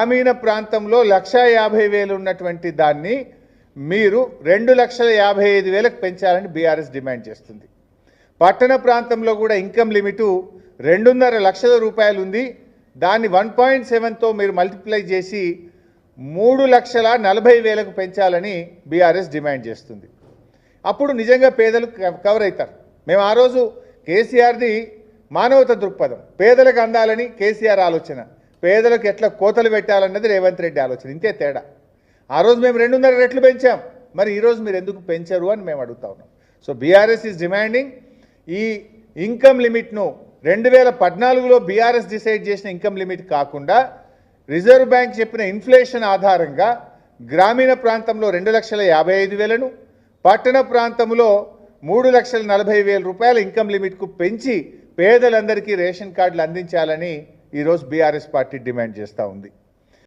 గ్రామీణ ప్రాంతంలో లక్ష యాభై వేలు ఉన్నటువంటి దాన్ని మీరు రెండు లక్షల యాభై ఐదు వేలకు పెంచాలని బీఆర్ఎస్ డిమాండ్ చేస్తుంది. పట్టణ ప్రాంతంలో కూడా ఇన్కమ్ లిమిటు రెండున్నర లక్షల రూపాయలు ఉంది. దాన్ని వన్ పాయింట్ సెవెన్తో మీరు మల్టిప్లై చేసి మూడు లక్షల నలభై వేలకు పెంచాలని బీఆర్ఎస్ డిమాండ్ చేస్తుంది. అప్పుడు నిజంగా పేదలు కవర్ అవుతారు మేము ఆ రోజు కేసీఆర్ది మానవత దృక్పథం పేదలకు అందాలని కేసీఆర్ ఆలోచన. పేదలకు ఎట్లా కోతలు పెట్టాలన్నది రేవంత్ రెడ్డి ఆలోచన. ఇంతే తేడా. ఆ రోజు మేము రెండున్నర రెట్లు పెంచాం. మరి ఈరోజు మీరు ఎందుకు పెంచరు అని మేము అడుగుతా ఉన్నాం. సో బీఆర్ఎస్ ఈజ్ డిమాండింగ్ ఈ ఇన్కమ్ లిమిట్ను రెండు వేల పద్నాలుగులో బీఆర్ఎస్ డిసైడ్ చేసిన ఇన్కమ్ లిమిట్ కాకుండా రిజర్వ్ బ్యాంక్ చెప్పిన ఇన్ఫ్లేషన్ ఆధారంగా గ్రామీణ ప్రాంతంలో రెండు లక్షల యాభై ఐదు వేలను పట్టణ ప్రాంతంలో మూడు లక్షల నలభై వేల రూపాయల ఇన్కమ్ లిమిట్కు పెంచి పేదలందరికీ రేషన్ కార్డులు అందించాలని ఈరోజు బీఆర్ఎస్ పార్టీ డిమాండ్ చేస్తూ ఉంది.